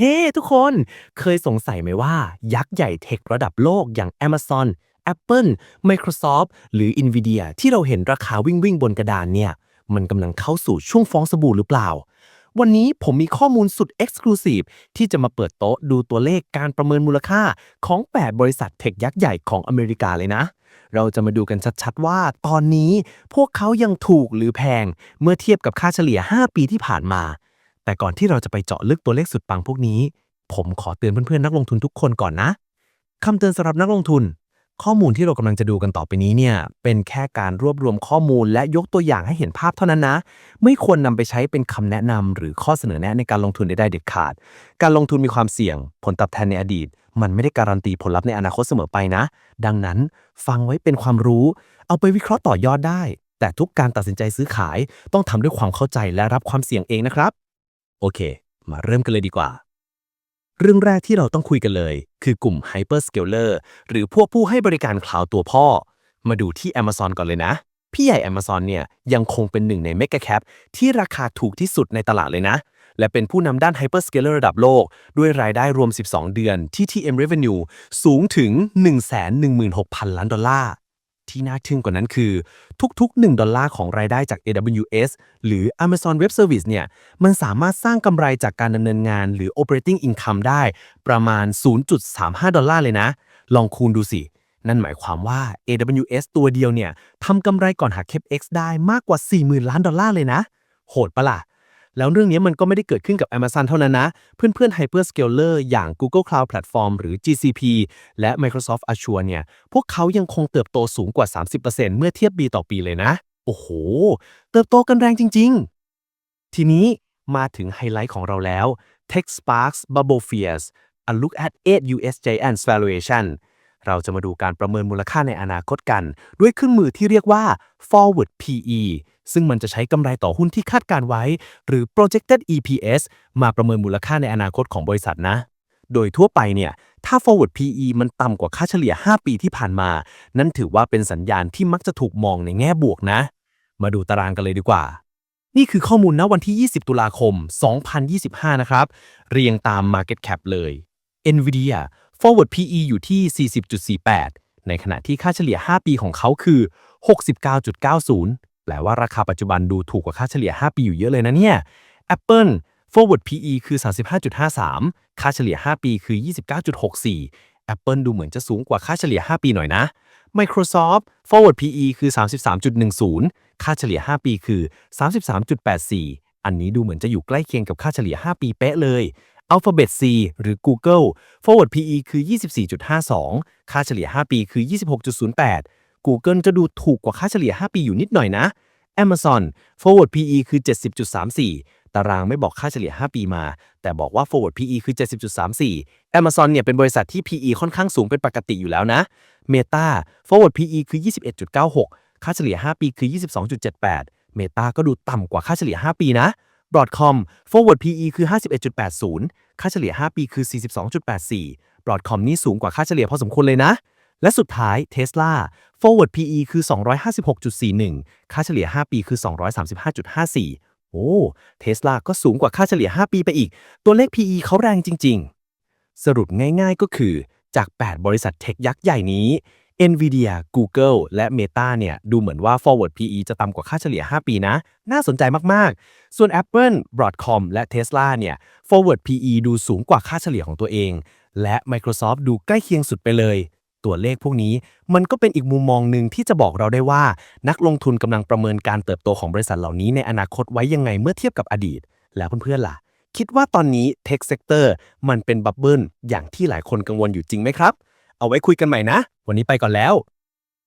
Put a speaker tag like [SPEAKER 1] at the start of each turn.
[SPEAKER 1] เฮ้ ทุกคนเคยสงสัยไหมว่า ยักษ์ใหญ่เทคระดับโลกอย่าง Amazon Apple Microsoft หรือ Nvidia ที่เราเห็นราคาวิ่งวิ่งบนกระดานเนี่ย มันกำลังเข้าสู่ช่วงฟองสบู่หรือเปล่า วันนี้ผมมีข้อมูลสุด Exclusive ที่จะมาเปิดโต๊ะดูตัวเลขการประเมินมูลค่าของ 8 บริษัทเทคยักษ์ใหญ่ของอเมริกาเลยนะ เราจะมาดูกันชัดๆ ว่าตอนนี้พวกเขายังถูกหรือแพงเมื่อเทียบกับค่าเฉลี่ย 5 ปีที่ผ่านมา แต่ก่อนที่เราจะไปเจาะลึกตัวเลขสุดปังพวกนี้ ผมขอเตือนเพื่อนๆนักลงทุนทุกคนก่อนนะคำเตือนสำหรับนักลงทุน ข้อมูลที่เรากำลังจะดูกันต่อไปนี้เนี่ย เป็นแค่การรวบรวมข้อมูลและยกตัวอย่างให้เห็นภาพเท่านั้นนะ ไม่ควรนำไปใช้เป็นคำแนะนำหรือข้อเสนอแนะในการลงทุนใดๆเด็ดขาด การลงทุนมีความเสี่ยง ผลตอบแทนในอดีต มันไม่ได้การันตีผลลัพธ์ในอนาคตเสมอไปนะ ดังนั้นฟังไว้เป็นความรู้ เอาไปวิเคราะห์ต่อยอดได้ แต่ทุกการตัดสินใจซื้อขายต้องทำด้วยความเข้าใจและรับความเสี่ยงเองนะครับ โอเค มาเริ่มกันเลยดีกว่า เรื่องแรกที่เราต้องคุยกันเลย คือกลุ่ม Hyperscaler หรือพวกผู้ให้บริการคลาวด์ตัวพ่อ มาดูที่ Amazon ก่อนเลยนะ พี่ใหญ่ Amazon เนี่ยยังคงเป็นหนึ่งใน Mega Cap ที่ราคาถูกที่สุดในตลาดเลยนะ และเป็นผู้นำด้าน Hyperscaler ระดับโลก ด้วยรายได้รวม 12 เดือน TTM Revenue สูงถึง 116,000 ล้านดอลลาร์ ที่น่าทึ่งกว่านั้นคือ ทุก ๆ 1 ดอลลาร์ของรายได้จาก AWS หรือ Amazon Web Service เนี่ย มันสามารถสร้างกำไรจากการดำเนินงานหรือ operating income ได้ ประมาณ 0.35 ดอลลาร์เลยนะ ลองคูณดูสิ นั่นหมายความว่า AWS ตัวเดียวเนี่ยทำกำไรก่อนหัก CapEx ได้มากกว่า 40,000 ล้านดอลลาร์เลยนะ โหดปะล่ะ แล้วเรื่องนี้มันก็ไม่ได้เกิดขึ้นกับ Amazon เท่านั้นนะ เพื่อนๆ Hyperscaler อย่าง Google Cloud Platform หรือ GCP และ Microsoft Azure เนี่ย พวกเขายังคงเติบโตสูงกว่า 30%เมื่อเทียบปีต่อปีเลยนะ โอ้โห เติบโตกันแรงจริง ๆ ทีนี้มาถึงไฮไลท์ของเราแล้ว TechSparks Bubble Fears a look at 8 US Giants valuation เราจะมาดูการประเมินมูลค่าในอนาคตกัน ด้วยเครื่องมือที่เรียกว่า forward PE ซึ่งมันจะใช้กำไรต่อหุ้นที่คาดการไว้ หรือ projected EPS มาประเมินมูลค่าในอนาคตของบริษัทนะ โดยทั่วไปเนี่ย ถ้า forward PE มันต่ำกว่าค่าเฉลี่ย 5 ปีที่ผ่านมา นั่นถือว่าเป็นสัญญาณที่มักจะถูกมองในแง่บวกนะ มาดูตารางกันเลยดีกว่านี่คือข้อมูลณวันที่ 20 ตุลาคม 2025 นะครับ เรียงตาม Market Cap เลย NVIDIA forward PE อยู่ที่ 40.48 ในขณะที่ค่าเฉลี่ย 5 ปีของเขาคือ 69.90 แปลว่าราคาปัจจุบันดูถูกกว่าค่าเฉลี่ย 5 ปีอยู่เยอะเลยนะเนี่ย Apple forward PE คือ 35.53 ค่าเฉลี่ย 5 ปีคือ 29.64 Apple ดูเหมือนจะสูงกว่าค่าเฉลี่ย 5 ปีหน่อยนะ Microsoft forward PE คือ 33.10 ค่าเฉลี่ย 5 ปีคือ 33.84 อันนี้ดูเหมือนจะอยู่ใกล้เคียงกับค่าเฉลี่ย 5 ปีเป๊ะเลย Alphabet C หรือ Google forward PE คือ 24.52 ค่าเฉลี่ย 5 ปีคือ 26.08 Google จะดูถูกกว่าค่าเฉลี่ย 5 ปีอยู่นิดหน่อยนะ Amazon forward PE คือ 70.34 ตารางไม่บอกค่าเฉลี่ย 5 ปีมา แต่บอกว่า forward PE คือ 70.34 Amazon เนี่ยเป็นบริษัทที่ PE ค่อนข้างสูงเป็นปกติอยู่แล้วนะ Meta forward PE คือ 21.96 ค่าเฉลี่ย 5 ปีคือ 22.78 Meta ก็ดูต่ำกว่าค่าเฉลี่ย 5 ปีนะ Broadcom forward PE คือ 51.80 ค่าเฉลี่ย 5 ปีคือ 42.84 Broadcom นี่สูงกว่าค่าเฉลี่ยพอสมควรเลยนะ และสุดท้าย Tesla forward PE คือ 256.41 ค่าเฉลี่ย 5 ปีคือ 235.54 โอ้ Tesla ก็สูงกว่าค่าเฉลี่ย 5 ปีไปอีก ตัวเลข PE เขาแรงจริง ๆ สรุปง่ายๆก็คือจาก 8 บริษัทเทคยักษ์ใหญ่นี้ NVIDIA Google และ Meta เนี่ยดูเหมือนว่า forward PE จะต่ำกว่าค่าเฉลี่ย 5 ปีนะ น่าสนใจมาก ๆ ส่วน Apple Broadcom และ Tesla เนี่ย forward PE ดูสูงกว่าค่าเฉลี่ยของตัวเอง และ Microsoft ดูใกล้เคียงสุดไปเลย ตัวเลขพวกนี้มันก็เป็นอีกมุมมองหนึ่งที่จะบอกเราได้ว่า นักลงทุนกำลังประเมินการเติบโตของบริษัทเหล่านี้ในอนาคตไว้ยังไงเมื่อเทียบกับอดีต แล้วเพื่อนๆล่ะ คิดว่าตอนนี้ Tech Sector มันเป็นบับเบิลอย่างที่หลายคนกังวลอยู่จริงไหมครับ เอาไว้คุยกันใหม่นะ วันนี้ไปก่อนแล้ว